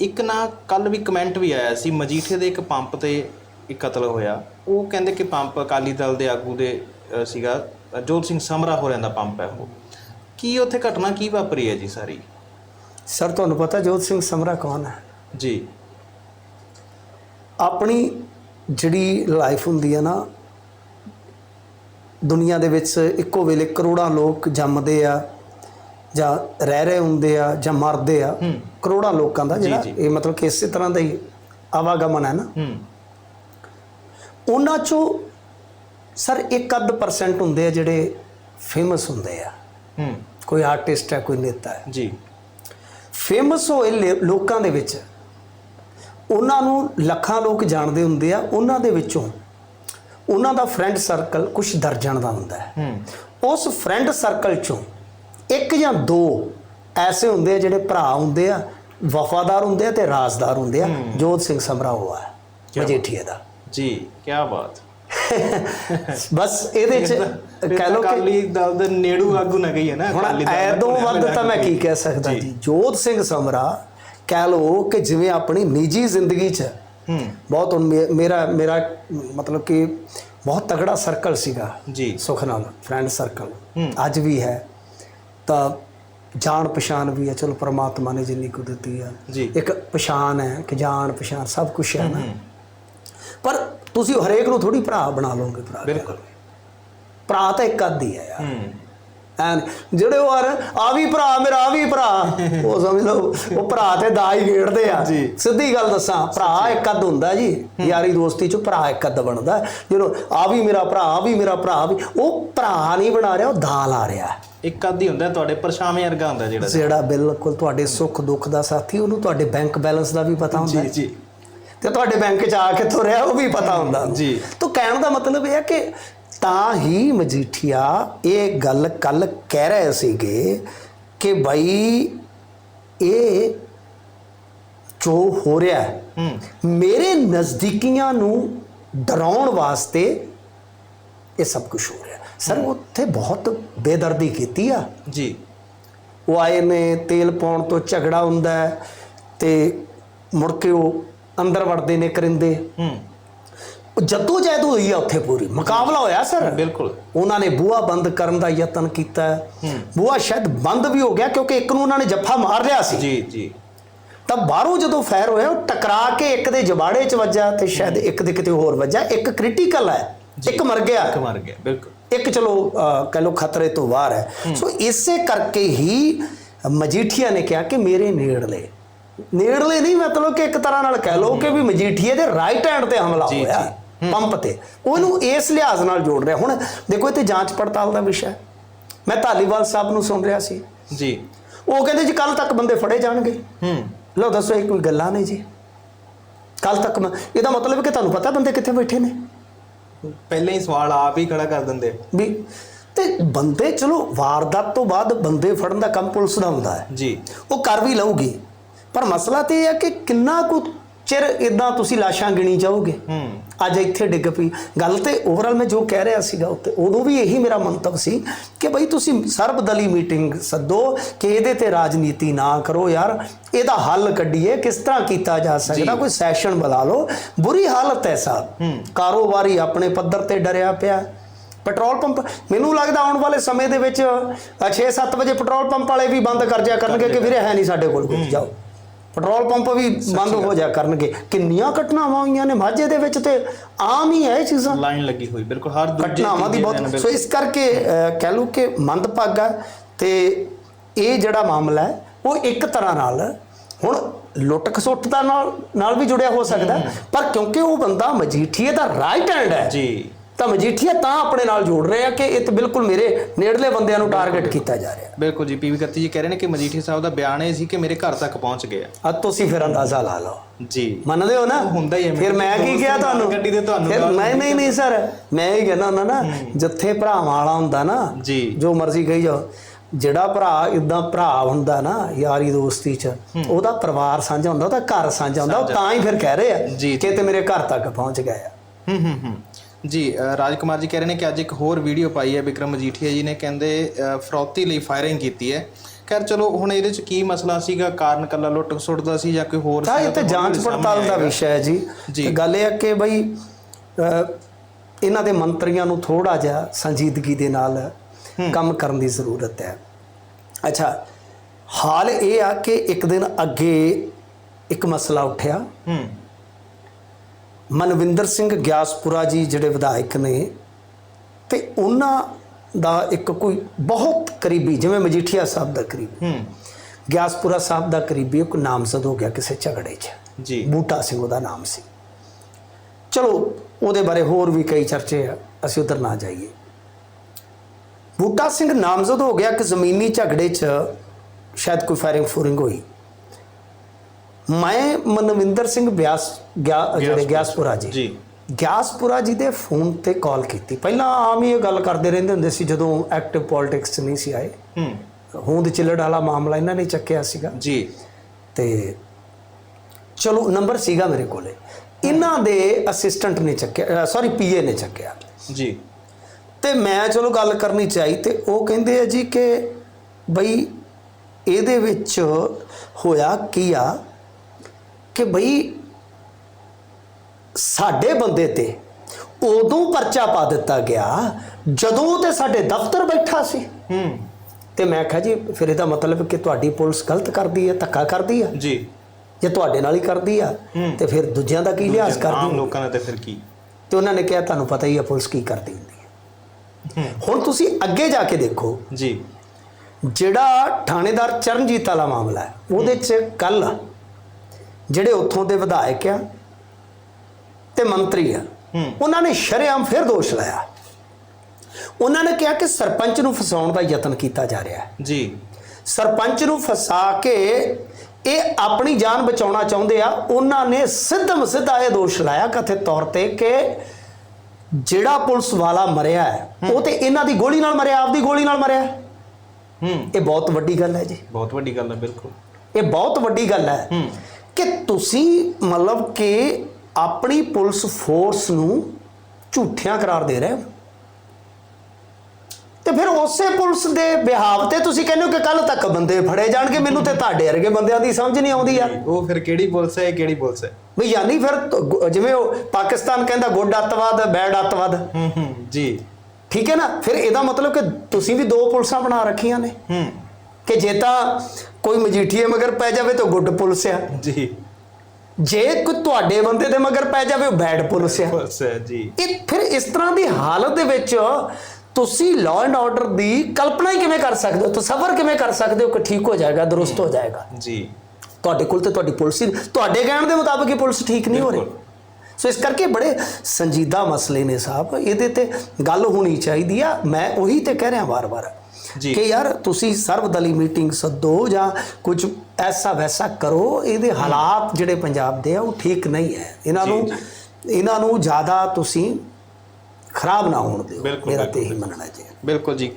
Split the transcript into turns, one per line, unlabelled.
ਇੱਕ ਨਾ ਕੱਲ ਵੀ ਕਮੈਂਟ ਵੀ ਆਇਆ ਸੀ ਮਜੀਠੇ ਦੇ ਇੱਕ ਪੰਪ ਤੇ ਇੱਕ ਕਤਲ ਹੋਇਆ। ਉਹ ਕਹਿੰਦੇ ਕਿ ਪੰਪ ਅਕਾਲੀ ਦਲ ਦੇ ਆਗੂ ਦੇ ਸੀਗਾ। ਜੋਤ ਸਿੰਘ ਸਮਰਾ ਹੋਰਿਆਂ ਦਾ ਪੰਪ ਹੈ ਉਹ। ਕੀ ਉੱਥੇ ਘਟਨਾ ਕੀ ਵਾਪਰੀ ਹੈ ਜੀ ਸਾਰੀ?
ਸਰ ਤੁਹਾਨੂੰ ਪਤਾ ਜੋਤ ਸਿੰਘ ਸਮਰਾ ਕੌਣ ਹੈ?
ਜੀ।
ਆਪਣੀ ਜਿਹੜੀ ਲਾਈਫ ਹੁੰਦੀ ਹੈ ਨਾ ਦੁਨੀਆ ਦੇ ਵਿੱਚ ਇੱਕੋ ਵੇਲੇ ਕਰੋੜਾਂ ਲੋਕ ਜੰਮਦੇ ਆ ਜਾਂ ਰਹਿ ਰਹੇ ਹੁੰਦੇ ਆ ਜਾਂ ਮਰਦੇ ਆ।
ਹੂੰ।
ਕਰੋੜਾਂ ਲੋਕਾਂ ਦਾ ਜਿਹੜਾ। ਇਹ ਮਤਲਬ ਕਿ ਇਸੇ ਤਰ੍ਹਾਂ ਦਾ ਹੀ ਆਵਾਗਮਨ ਹੈ ਨਾ।
ਹੂੰ।
ਉਹਨਾਂ ਚੋਂ ਸਰ ਇੱਕ ਅੱਧ ਪਰਸੈਂਟ ਹੁੰਦੇ ਆ ਜਿਹੜੇ ਫੇਮਸ ਹੁੰਦੇ ਆ।
ਹੂੰ।
ਕੋਈ ਆਰਟਿਸਟ ਹੈ ਕੋਈ ਨੇਤਾ ਹੈ।
ਜੀ।
ਫੇਮਸ ਹੋਏ ਲੋਕਾਂ ਦੇ ਵਿੱਚ ਉਹਨਾਂ ਨੂੰ ਲੱਖਾਂ ਲੋਕ ਜਾਣਦੇ ਹੁੰਦੇ ਆ ਉਹਨਾਂ ਦੇ ਵਿੱਚੋਂ ਉਹਨਾਂ ਦਾ ਫਰੈਂਡ ਸਰਕਲ ਕੁਝ ਦਰਜਨ ਦਾ ਹੁੰਦਾ ਹੂੰ। ਉਸ ਫਰੈਂਡ ਸਰਕਲ ਚੋਂ ਇੱਕ ਜਾਂ ਦੋ ਐਸੇ ਹੁੰਦੇ ਆ ਜਿਹੜੇ ਭਰਾ ਹੁੰਦੇ ਆ ਵਫਾਦਾਰ ਹੁੰਦੇ ਆ ਤੇ ਰਾਜ਼ਦਾਰ ਹੁੰਦੇ ਆ। ਜੋਤ ਸਿੰਘ ਸਮਰਾ ਹੋਆ ਮਜੀਠੀਏ ਦਾ।
ਜੀ ਕੀ ਬਾਤ।
ਬਸ ਇਹਦੇ ਚ ਕਹਿ ਲਓ ਕਿ
ਅਕਾਲੀ ਦਲ ਦੇ ਨੇੜੂ ਆਗੂ ਨਾ ਗਈ ਹੈ ਨਾ ਅਕਾਲੀ ਦਲ
ਐਦੋਂ ਵੱਧ ਤਾਂ ਮੈਂ। ਕੀ ਕਹਿ ਸਕਦਾ
ਜੀ।
ਜੋਤ ਸਿੰਘ ਸਮਰਾ ਕਹਿ ਲਓ ਕਿ ਜਿਵੇਂ ਆਪਣੀ ਨਿੱਜੀ ਜ਼ਿੰਦਗੀ 'ਚ
ਹੂੰ।
ਬਹੁਤ ਮੇਰਾ ਮੇਰਾ ਮਤਲਬ ਕਿ ਬਹੁਤ ਤਗੜਾ ਸਰਕਲ ਸੀਗਾ
ਜੀ।
ਸੁਖ ਨਾਲ ਫਰੈਂਡ ਸਰਕਲ। ਅੱਜ ਵੀ ਹੈ। ਤਾਂ ਜਾਣ ਪਛਾਣ ਵੀ ਹੈ ਚਲੋ ਪ੍ਰਮਾਤਮਾ ਨੇ ਜਿੰਨੀ ਕੁ ਦਿੱਤੀ ਆ। ਇੱਕ ਪਛਾਣ ਹੈ ਕਿ ਜਾਣ ਪਛਾਣ ਸਭ ਕੁਝ ਹੈ ਨਾ। ਪਰ ਤੁਸੀਂ ਹਰੇਕ ਨੂੰ ਥੋੜੀ ਭਰਾ ਬਣਾ ਲਓਗੇ ਭਰਾ।
ਬਿਲਕੁਲ।
ਭਰਾ ਤਾਂ ਇੱਕ ਅੱਧ ਹੀ ਹੈ ਯਾਰ। ਐਨ ਜਿਹੜੇ ਉਹ ਯਾਰ ਆ ਵੀ ਭਰਾ ਮੇਰਾ ਆ ਵੀ ਭਰਾ। ਉਹ ਸਮਝ ਲਓ ਉਹ ਭਰਾ ਤੇ ਦਾ ਹੀ ਗੇੜਦੇ ਆ। ਸਿੱਧੀ ਗੱਲ ਦੱਸਾਂ ਭਰਾ ਇੱਕ ਅੱਧ ਹੁੰਦਾ ਜੀ। ਯਾਰੀ ਦੋਸਤੀ ਚ ਭਰਾ ਇੱਕ ਅੱਧ ਬਣਦਾ। ਜਦੋਂ ਆ ਵੀ ਮੇਰਾ ਭਰਾ ਆ ਵੀ ਮੇਰਾ ਭਰਾ ਵੀ ਉਹ ਭਰਾ ਨਹੀਂ ਬਣਾ ਰਿਹਾ ਉਹ ਦਾ ਲਾ ਰਿਹਾ।
ਇੱਕ ਆਦੀ ਹੁੰਦਾ ਤੁਹਾਡੇ ਪਰਛਾਵੇਂ ਵਰਗਾ ਹੁੰਦਾ ਜਿਹੜਾ।
ਜਿਹੜਾ ਬਿਲਕੁਲ ਤੁਹਾਡੇ ਸੁੱਖ ਦੁੱਖ ਦਾ ਸਾਥੀ ਉਹਨੂੰ ਤੁਹਾਡੇ ਬੈਂਕ ਬੈਲੈਂਸ ਦਾ ਵੀ ਪਤਾ ਹੁੰਦਾ।
ਜੀ
ਹੈ।
ਜੀ।
ਤੇ ਤੁਹਾਡੇ ਬੈਂਕ ਚ ਆ ਕਿੱਥੋਂ ਰਿਹਾ ਉਹ ਵੀ ਪਤਾ ਹੁੰਦਾ।
ਜੀ।
ਤਾਂ ਕਹਿਣ ਦਾ ਮਤਲਬ ਇਹ ਹੈ ਕਿ ਤਾਂ ਹੀ ਮਜੀਠੀਆ ਇਹ ਗੱਲ ਕੱਲ ਕਹਿ ਰਹੇ ਸੀਗੇ ਕਿ ਭਾਈ ਇਹ ਜੋ ਹੋ ਰਿਹਾ ਹੈ ਮੇਰੇ ਨਜ਼ਦੀਕੀਆਂ ਨੂੰ ਡਰਾਉਣ ਵਾਸਤੇ ਇਹ ਸਭ ਕੁਝ ਹੋ ਰਿਹਾ। ਸਰ ਉੱਥੇ ਬਹੁਤ ਬੇਦਰਦੀ ਕੀਤੀ ਆ।
ਜੀ।
ਉਹ ਆਏ ਨੇ ਤੇਲ ਪਾਉਣ ਤੋਂ ਝਗੜਾ ਹੁੰਦਾ ਤੇ ਮੁੜ ਕੇ ਉਹ ਅੰਦਰ ਵੜਦੇ ਨੇ ਕਰਿੰਦੇ।
ਹੂੰ।
ਜੱਦੋ ਜਹਿਦ ਹੋਈ ਆ ਉੱਥੇ ਪੂਰੀ। ਮੁਕਾਬਲਾ ਹੋਇਆ ਸਰ।
ਬਿਲਕੁਲ।
ਉਹਨਾਂ ਨੇ ਬੂਹਾ ਬੰਦ ਕਰਨ ਦਾ ਯਤਨ ਕੀਤਾ। ਬੂਹਾ ਸ਼ਾਇਦ ਬੰਦ ਵੀ ਹੋ ਗਿਆ ਕਿਉਂਕਿ ਇੱਕ ਨੂੰ ਉਹਨਾਂ ਨੇ ਜੱਫਾ ਮਾਰ ਲਿਆ ਸੀ।
ਜੀ ਜੀ।
ਤਾਂ ਬਾਹਰੋਂ ਜਦੋਂ ਫਾਇਰ ਹੋਇਆ ਉਹ ਟਕਰਾ ਕੇ ਇੱਕ ਦੇ ਜਬਾੜੇ 'ਚ ਵੱਜਾ ਤੇ ਸ਼ਾਇਦ ਇੱਕ ਦੇ ਕਿਤੇ ਹੋਰ ਵੱਜਾ ਇੱਕ ਕ੍ਰਿਟੀਕਲ ਹੈ। ਇੱਕ ਮਰ ਗਿਆ।
ਇੱਕ ਮਰ ਗਿਆ ਬਿਲਕੁਲ।
ਇੱਕ ਚਲੋ ਕਹਿ ਲਓ ਖਤਰੇ ਤੋਂ ਬਾਹਰ ਹੈ। ਸੋ ਇਸੇ ਕਰਕੇ ਹੀ ਮਜੀਠੀਆ ਨੇ ਕਿਹਾ ਕਿ ਮੇਰੇ ਨੇੜਲੇ। ਨੇੜਲੇ ਨਹੀਂ ਮਤਲਬ ਕਿ ਇੱਕ ਤਰ੍ਹਾਂ ਨਾਲ ਕਹਿ ਲਓ ਕਿ ਵੀ ਮਜੀਠੀਏ ਦੇ ਰਾਈਟ ਹੈਂਡ ਤੇ ਹਮਲਾ
ਜੀ,
ਹੋਇਆ। ਪੰਪ ਤੇ। ਉਹਨੂੰ ਇਸ ਲਿਹਾਜ਼ ਨਾਲ ਜੋੜ ਰਿਹਾ। ਹੁਣ ਦੇਖੋ ਇਹ ਤੇ ਜਾਂਚ ਪੜਤਾਲ ਦਾ ਵਿਸ਼ਾ ਹੈ। ਮੈਂ ਧਾਲੀਵਾਲ ਸਾਹਿਬ ਨੂੰ ਸੁਣ ਰਿਹਾ ਸੀ।
ਜੀ।
ਉਹ ਕਹਿੰਦੇ ਜੀ ਕੱਲ ਤੱਕ ਬੰਦੇ ਫੜੇ ਜਾਣਗੇ।
ਹੂੰ।
ਲਓ ਦੱਸੋ ਇਹ ਕੋਈ ਗੱਲਾਂ ਨੇ ਜੀ? ਕੱਲ ਤੱਕ ਇਹਦਾ ਮਤਲਬ ਕਿ ਤੁਹਾਨੂੰ ਪਤਾ ਬੰਦੇ ਕਿੱਥੇ ਬੈਠੇ ਨੇ?
ਪਹਿਲਾਂ ਹੀ ਸਵਾਲ ਆਪ ਹੀ ਖੜਾ ਕਰ ਦਿੰਦੇ।
ਵੀ ਤੇ ਬੰਦੇ ਚਲੋ ਵਾਰਦਾਤ ਤੋਂ ਬਾਅਦ ਬੰਦੇ ਫੜਨ ਦਾ ਕੰਮ ਪੁਲਿਸ ਦਾ ਹੁੰਦਾ ਹੈ।
ਜੀ।
ਉਹ ਕਰ ਵੀ ਲਊਗੀ। ਪਰ ਮਸਲਾ ਤੇ ਇਹ ਹੈ ਕਿ ਕਿੰਨਾ ਕੁ ਚਿਰ ਇਦਾਂ ਤੁਸੀਂ ਲਾਸ਼ਾਂ ਗਿਣੀ ਜਾਓਗੇ। ਅੱਜ ਇੱਥੇ ਡਿੱਗ ਪਈ। ਗੱਲ ਤੇ ਓਵਰਆਲ ਮੈਂ ਜੋ ਕਹਿ ਰਿਹਾ ਸੀਗਾ ਉੱਤੇ ਉਦੋਂ ਵੀ ਇਹੀ ਮੇਰਾ ਮੰਤਵ ਸੀ ਕਿ ਬਈ ਤੁਸੀਂ ਸਰਬਦਲੀ ਮੀਟਿੰਗ ਸੱਦੋ ਕਿ ਇਹਦੇ ਤੇ ਰਾਜਨੀਤੀ ਨਾ ਕਰੋ ਯਾਰ। ਇਹਦਾ ਹੱਲ ਕੱਢੀਏ ਕਿਸ ਤਰ੍ਹਾਂ ਕੀਤਾ ਜਾ ਸਕਦਾ ਕੋਈ ਸੈਸ਼ਨ ਬੁਲਾ ਲਓ। ਬੁਰੀ ਹਾਲਤ ਹੈ ਸਾਹਿਬ ਕਾਰੋਬਾਰੀ ਆਪਣੇ ਪੱਧਰ ਤੇ ਡਰਿਆ ਪਿਆ। ਪੈਟਰੋਲ ਪੰਪ ਮੈਨੂੰ ਲੱਗਦਾ ਆਉਣ ਵਾਲੇ ਸਮੇਂ ਦੇ ਵਿੱਚ 6-7 ਵਜੇ ਪੈਟਰੋਲ ਪੰਪ ਵਾਲੇ ਵੀ ਬੰਦ ਕਰ ਜਿਆ ਕਰਨਗੇ ਕਿ ਵੀਰੇ ਹੈ ਨਹੀਂ ਸਾਡੇ ਕੋਲ ਕੁਝ ਜਾਓ। ਪੈਟਰੋਲ ਪੰਪ ਵੀ ਬੰਦ ਹੋ ਜਾ ਕਰਨਗੇ। ਕਿੰਨੀਆਂ ਘਟਨਾਵਾਂ ਹੋਈਆਂ ਨੇ ਮਾਝੇ ਦੇ ਵਿੱਚ ਤੇ ਆਮ ਹੀ ਹੈ ਇਹ ਚੀਜ਼ਾਂ।
ਲਾਈਨ ਲੱਗੀ ਹੋਈ ਬਿਲਕੁਲ ਹਰ ਦੂਜੇ
ਘਟਨਾਵਾਂ ਦੀ ਬਹੁਤ ਸੋ। ਇਸ ਕਰਕੇ ਕਹਿ ਲਓ ਕਿ ਮੰਦਭਾਗਾ ਤੇ ਇਹ ਜਿਹੜਾ ਮਾਮਲਾ ਹੈ ਉਹ ਇੱਕ ਤਰ੍ਹਾਂ ਨਾਲ ਹੁਣ ਲੁੱਟ ਖਸੁੱਟ ਦਾ ਨਾਲ ਨਾਲ ਵੀ ਜੁੜਿਆ ਹੋ ਸਕਦਾ ਪਰ ਕਿਉਂਕਿ ਉਹ ਬੰਦਾ ਮਜੀਠੀਏ ਦਾ ਰਾਈਟ ਹੈਂਡ ਹੈ।
ਜੀ।
ਤਾਂ ਮਜੀਠੀਆ ਤਾਂ ਆਪਣੇ ਨਾਲ ਜੋੜ ਰਹੇ ਆ ਕਿ ਇਹ ਤਾਂ ਬਿਲਕੁਲ ਮੇਰੇ ਨੇੜਲੇ ਬੰਦਿਆਂ ਨੂੰ ਟਾਰਗੇਟ ਕੀਤਾ ਜਾ ਰਿਹਾ।
ਬਿਲਕੁਲ ਜੀ ਪੀਵੀ ਕੱਤੀ ਜੀ ਕਹਿ ਰਹੇ ਨੇ ਕਿ ਮਜੀਠੀ ਸਾਹਿਬ ਦਾ ਬਿਆਨ ਇਹ ਸੀ ਕਿ ਮੇਰੇ ਘਰ ਤੱਕ ਪਹੁੰਚ ਗਿਆ।
ਅੱਜ ਤੁਸੀਂ ਫਿਰ ਅੰਦਾਜ਼ਾ ਲਾ ਲਓ।
ਜੀ।
ਮੰਨਦੇ ਹੋ ਨਾ?
ਹੁੰਦਾ ਹੀ ਹੈ,
ਫਿਰ ਮੈਂ ਕੀ ਕਿਹਾ ਤੁਹਾਨੂੰ?
ਗੱਡੀ ਤੇ ਤੁਹਾਨੂੰ
ਫਿਰ ਮੈਂ ਨਹੀਂ ਨਹੀਂ ਸਰ। ਮੈਂ ਇਹ ਕਹਿੰਦਾ ਹੁੰਦਾ ਨਾ ਜਿੱਥੇ ਭਰਾਵਾਂ ਵਾਲਾ ਹੁੰਦਾ ਨਾ
ਜੀ।
ਜੋ ਮਰਜ਼ੀ ਕਹੀ ਜਾਓ ਜਿਹੜਾ ਭਰਾ ਇਦਾਂ ਭਰਾ ਹੁੰਦਾ ਨਾ ਯਾਰੀ ਦੋਸਤੀ ਚ ਉਹਦਾ ਪਰਿਵਾਰ ਸਾਂਝਾ ਹੁੰਦਾ ਉਹਦਾ ਘਰ ਸਾਂਝਾ ਹੁੰਦਾ ਉਹ ਤਾਂ ਹੀ ਫਿਰ ਕਹਿ ਰਹੇ ਆ ਕਿ ਤੇ ਮੇਰੇ ਘਰ ਤੱਕ ਪਹੁੰਚ ਗਏ ਆ।
ਹੂੰ ਹੂੰ ਹੂੰ। ਜੀ ਰਾਜਕੁਮਾਰ ਜੀ ਕਹਿ ਰਹੇ ਨੇ ਕਿ ਅੱਜ ਇੱਕ ਹੋਰ ਵੀਡੀਓ ਪਾਈ ਹੈ ਵਿਕਰਮ ਮਜੀਠੀਆ ਜੀ ਨੇ ਕਹਿੰਦੇ ਫਰੌਤੀ ਲਈ ਫਾਇਰਿੰਗ ਕੀਤੀ ਹੈ। ਖੈਰ ਚਲੋ ਹੁਣ ਇਹਦੇ ਚ ਕੀ ਮਸਲਾ ਸੀਗਾ? ਕਾਰਨ ਕੱਲਾ ਲੁੱਟ ਖਸੁੱਟ ਦਾ ਸੀ ਜਾਂ ਕੋਈ ਹੋਰ
ਤਾਂ ਇਹ ਤੇ ਜਾਂਚ ਪੜਤਾਲ ਦਾ। ਵਿਸ਼ਾ ਹੈ ਜੀ। ਤੇ ਗੱਲ ਇਹ ਹੈ ਕਿ ਬਈ ਇਹਨਾਂ ਦੇ ਮੰਤਰੀਆਂ ਨੂੰ ਥੋੜਾ ਜਿਹਾ ਸੰਜੀਦਗੀ ਦੇ ਨਾਲ ਕੰਮ ਕਰਨ ਦੀ ਜ਼ਰੂਰਤ ਹੈ। ਅੱਛਾ ਹਾਲ ਇਹ ਆ ਕਿ ਇੱਕ ਦਿਨ ਅੱਗੇ ਇੱਕ ਮਸਲਾ ਉੱਠਿਆ।
ਹੂੰ।
ਮਨਵਿੰਦਰ ਸਿੰਘ ਗਿਆਸਪੁਰਾ ਜੀ ਜਿਹੜੇ ਵਿਧਾਇਕ ਨੇ ਤੇ ਉਹਨਾਂ ਦਾ ਇੱਕ ਕੋਈ ਬਹੁਤ ਕਰੀਬੀ ਜਿਵੇਂ ਮਜੀਠੀਆ ਸਾਹਿਬ ਦਾ ਕਰੀਬੀ
ਹੂੰ।
ਗਿਆਸਪੁਰਾ ਸਾਹਿਬ ਦਾ ਕਰੀਬੀ ਇੱਕ ਨਾਮਜ਼ਦ ਹੋ ਗਿਆ ਕਿਸੇ ਝਗੜੇ 'ਚ।
ਜੀ।
ਬੂਟਾ ਸਿੰਘ ਉਹਦਾ ਨਾਮ ਸੀ। ਚਲੋ ਉਹਦੇ ਬਾਰੇ ਹੋਰ ਵੀ ਕਈ ਚਰਚੇ ਆ ਅਸੀਂ ਉਧਰ ਨਾ ਜਾਈਏ। ਬੂਟਾ ਸਿੰਘ ਨਾਮਜ਼ਦ ਹੋ ਗਿਆ ਕਿ ਜ਼ਮੀਨੀ ਝਗੜੇ 'ਚ ਸ਼ਾਇਦ ਕੋਈ ਫਾਇਰਿੰਗ ਫੂਰਿੰਗ ਹੋਈ। ਮੈਂ ਮਨਵਿੰਦਰ ਸਿੰਘ ਬਿਆਸ ਗਿਆ ਜਿਹੜੇ ਗਿਆਸਪੁਰਾ। ਜੀ।
ਜੀ।
ਗਿਆਸਪੁਰਾ ਜੀ ਦੇ ਫੋਨ ਤੇ ਕਾਲ ਕੀਤੀ। ਪਹਿਲਾਂ ਆਮ ਹੀ ਇਹ ਗੱਲ ਕਰਦੇ ਰਹਿੰਦੇ ਹੁੰਦੇ ਸੀ ਜਦੋਂ ਐਕਟਿਵ ਪੋਲਿਟਿਕਸ 'ਚ ਨਹੀਂ ਸੀ ਆਏ।
ਹੂੰ।
ਹੋਂਦ ਚਿੱਲੜ ਵਾਲਾ ਮਾਮਲਾ ਇਹਨਾਂ ਨੇ ਚੱਕਿਆ ਸੀਗਾ।
ਜੀ।
ਤੇ ਚਲੋ ਨੰਬਰ ਸੀਗਾ ਮੇਰੇ ਕੋਲੇ। ਇਹਨਾਂ ਦੇ ਅਸਿਸਟੈਂਟ ਨੇ ਚੱਕਿਆ ਸੌਰੀ ਪੀਏ ਨੇ ਚੱਕਿਆ।
ਜੀ।
ਤੇ ਮੈਂ ਚਲੋ ਗੱਲ ਕਰਨੀ ਚਾਹੀ ਤੇ ਉਹ ਕਹਿੰਦੇ ਆ ਜੀ ਕਿ ਬਈ ਇਹਦੇ ਵਿੱਚ ਹੋਇਆ ਕੀ ਆ? ਕਿ ਬਈ ਸਾਡੇ ਬੰਦੇ ਤੇ ਉਦੋਂ ਪਰਚਾ ਪਾ ਦਿੱਤਾ ਗਿਆ ਜਦੋਂ ਤੇ ਸਾਡੇ ਦਫ਼ਤਰ ਬੈਠਾ ਸੀ।
ਹੂੰ।
ਤੇ ਮੈਂ ਕਿਹਾ ਜੀ ਫਿਰ ਇਹਦਾ ਮਤਲਬ ਕਿ ਤੁਹਾਡੀ ਪੁਲਿਸ ਗਲਤ ਕਰਦੀ ਹੈ ਧੱਕਾ ਕਰਦੀ ਹੈ
ਜੀ।
ਜੇ ਤੁਹਾਡੇ ਨਾਲ ਹੀ ਕਰਦੀ ਆ ਤੇ ਫਿਰ ਦੂਜਿਆਂ ਦਾ ਕੀ ਲਿਹਾਜ਼ ਕਰਦੀ
ਆਮ ਲੋਕਾਂ ਨੇ ਤੇ ਫਿਰ ਕੀ?
ਤੇ ਉਹਨਾਂ ਨੇ ਕਿਹਾ ਤੁਹਾਨੂੰ ਪਤਾ ਹੀ ਆ ਪੁਲਿਸ ਕੀ ਕਰਦੀ ਹੁੰਦੀ ਹੈ। ਹੁਣ ਤੁਸੀਂ ਅੱਗੇ ਜਾ ਕੇ ਦੇਖੋ।
ਜੀ।
ਜਿਹੜਾ ਥਾਣੇਦਾਰ ਚਰਨਜੀਤ ਵਾਲਾ ਮਾਮਲਾ ਹੈ ਉਹਦੇ 'ਚ ਕੱਲ ਜਿਹੜੇ ਉੱਥੋਂ ਦੇ ਵਿਧਾਇਕ ਆ ਤੇ ਮੰਤਰੀ ਆ। ਉਹਨਾਂ ਨੇ ਸ਼ਰੇਆਮ ਫਿਰ ਦੋਸ਼ ਲਾਇਆ। ਉਹਨਾਂ ਨੇ ਕਿਹਾ ਕਿ ਸਰਪੰਚ ਨੂੰ ਫਸਾਉਣ ਦਾ ਯਤਨ ਕੀਤਾ ਜਾ ਰਿਹਾ ਹੈ।
ਜੀ।
ਸਰਪੰਚ ਨੂੰ ਫਸਾ ਕੇ ਇਹ ਆਪਣੀ ਜਾਨ ਬਚਾਉਣਾ ਚਾਹੁੰਦੇ ਆ ਉਹਨਾਂ ਨੇ ਸਿੱਧਮ ਸਿੱਧਾ ਇਹ ਦੋਸ਼ ਲਾਇਆ ਕਥਿਤ ਤੌਰ ਤੇ ਕਿ ਜਿਹੜਾ ਪੁਲਿਸ ਵਾਲਾ ਮਰਿਆ ਹੈ ਉਹ ਤੇ ਇਹਨਾਂ ਦੀ ਗੋਲੀ ਨਾਲ ਮਰਿਆ ਆਪਦੀ ਗੋਲੀ ਨਾਲ ਮਰਿਆ। ਹੈ।
ਹੂੰ।
ਇਹ ਬਹੁਤ ਵੱਡੀ ਗੱਲ ਹੈ ਜੀ।
ਬਹੁਤ ਵੱਡੀ ਗੱਲ ਹੈ ਬਿਲਕੁਲ।
ਇਹ ਬਹੁਤ ਵੱਡੀ ਗੱਲ ਹੈ।
ਹੂੰ।
ਕਿ ਤੁਸੀਂ ਮਤਲਬ ਕਿ ਆਪਣੀ ਪੁਲਿਸ ਫੋਰਸ ਨੂੰ ਝੂਠਿਆਂ ਕਰਾਰ ਦੇ ਰਹੇ ਹੋ? ਤੇ ਫਿਰ ਉਸੇ ਪੁਲਿਸ ਦੇ ਬਿਹਾਵ ਤੇ ਤੁਸੀਂ ਕਹਿੰਦੇ ਹੋ ਕਿ ਕੱਲ ਤੱਕ ਬੰਦੇ ਫੜੇ ਜਾਣਗੇ ਮੈਨੂੰ ਤੇ ਤੁਹਾਡੇ ਵਰਗੇ ਬੰਦਿਆਂ ਦੀ ਸਮਝ ਨਹੀਂ ਆਉਂਦੀ ਯਾਰ
ਉਹ ਫਿਰ ਕਿਹੜੀ ਪੁਲਿਸ ਹੈ ਕਿਹੜੀ ਪੁਲਿਸ ਹੈ?
ਵੀ ਯਾਨੀ ਫਿਰ ਜਿਵੇਂ ਉਹ ਪਾਕਿਸਤਾਨ ਕਹਿੰਦਾ ਗੁੱਡ ਅੱਤਵਾਦ ਬੈਡ ਅੱਤਵਾਦ।
ਹੂੰ ਹੂੰ ਜੀ।
ਠੀਕ ਹੈ ਨਾ? ਫਿਰ ਇਹਦਾ ਮਤਲਬ ਕਿ ਤੁਸੀਂ ਵੀ ਦੋ ਪੁਲਿਸਾਂ ਬਣਾ ਰੱਖੀਆਂ ਨੇ।
ਹੂੰ।
ਕਿ ਜੇ ਤਾਂ ਕੋਈ ਮਜੀਠੀਏ ਮਗਰ ਪੈ ਜਾਵੇ ਤਾਂ ਗੁੱਡ ਪੁਲਿਸ ਆ।
ਜੀ।
ਜੇ ਕੋਈ ਤੁਹਾਡੇ ਬੰਦੇ ਦੇ ਮਗਰ ਪੈ ਜਾਵੇ ਉਹ ਬੈਡ ਪੁਲਿਸ ਆ।
ਪੁਲਿਸ ਹੈ ਜੀ।
ਇਹ ਫਿਰ ਇਸ ਤਰ੍ਹਾਂ ਦੀ ਹਾਲਤ ਦੇ ਵਿੱਚ ਤੁਸੀਂ ਲਾਅ ਐਂਡ ਆਰਡਰ ਦੀ ਕਲਪਨਾ ਹੀ ਕਿਵੇਂ ਕਰ ਸਕਦੇ ਹੋ? ਤਸੱਵਰ ਕਿਵੇਂ ਕਰ ਸਕਦੇ ਹੋ ਕਿ ਠੀਕ ਹੋ ਜਾਏਗਾ ਦਰੁਸਤ ਹੋ ਜਾਏਗਾ?
ਜੀ।
ਤੁਹਾਡੇ ਕੋਲ ਤੇ ਤੁਹਾਡੀ ਪੁਲਿਸ ਹੀ ਤੁਹਾਡੇ ਕਹਿਣ ਦੇ ਮੁਤਾਬਕ ਹੀ ਪੁਲਿਸ ਠੀਕ ਨਹੀਂ ਹੋ ਰਹੀ। ਸੋ ਇਸ ਕਰਕੇ ਬੜੇ ਸੰਜੀਦਾ ਮਸਲੇ ਨੇ ਸਾਹਿਬ। ਇਹਦੇ ਤੇ ਗੱਲ ਹੋਣੀ ਚਾਹੀਦੀ ਆ। ਮੈਂ ਉਹੀ ਤੇ ਕਹਿ ਰਿਹਾ ਵਾਰ-ਵਾਰ। ਕਿ ਯਾਰ ਤੁਸੀਂ ਸਰਵਦਲੀ ਮੀਟਿੰਗ ਸੱਦੋ ਜਾਂ ਕੁਝ ਐਸਾ ਵੈਸਾ ਕਰੋ ਇਹਦੇ ਹਾਲਾਤ ਜਿਹੜੇ ਪੰਜਾਬ ਦੇ ਆ ਉਹ ਠੀਕ ਨਹੀਂ ਹੈ। ਇਹਨਾਂ ਨੂੰ ਇਹਨਾਂ ਨੂੰ ਜ਼ਿਆਦਾ ਤੁਸੀਂ ਖਰਾਬ ਨਾ ਹੋਣ ਦਿਓ।
ਬਿਲਕੁਲ,
ਮੇਰਾ ਤੇ ਇਹੀ ਮੰਨਣਾ ਜੀ।
ਬਿਲਕੁਲ ਜੀ।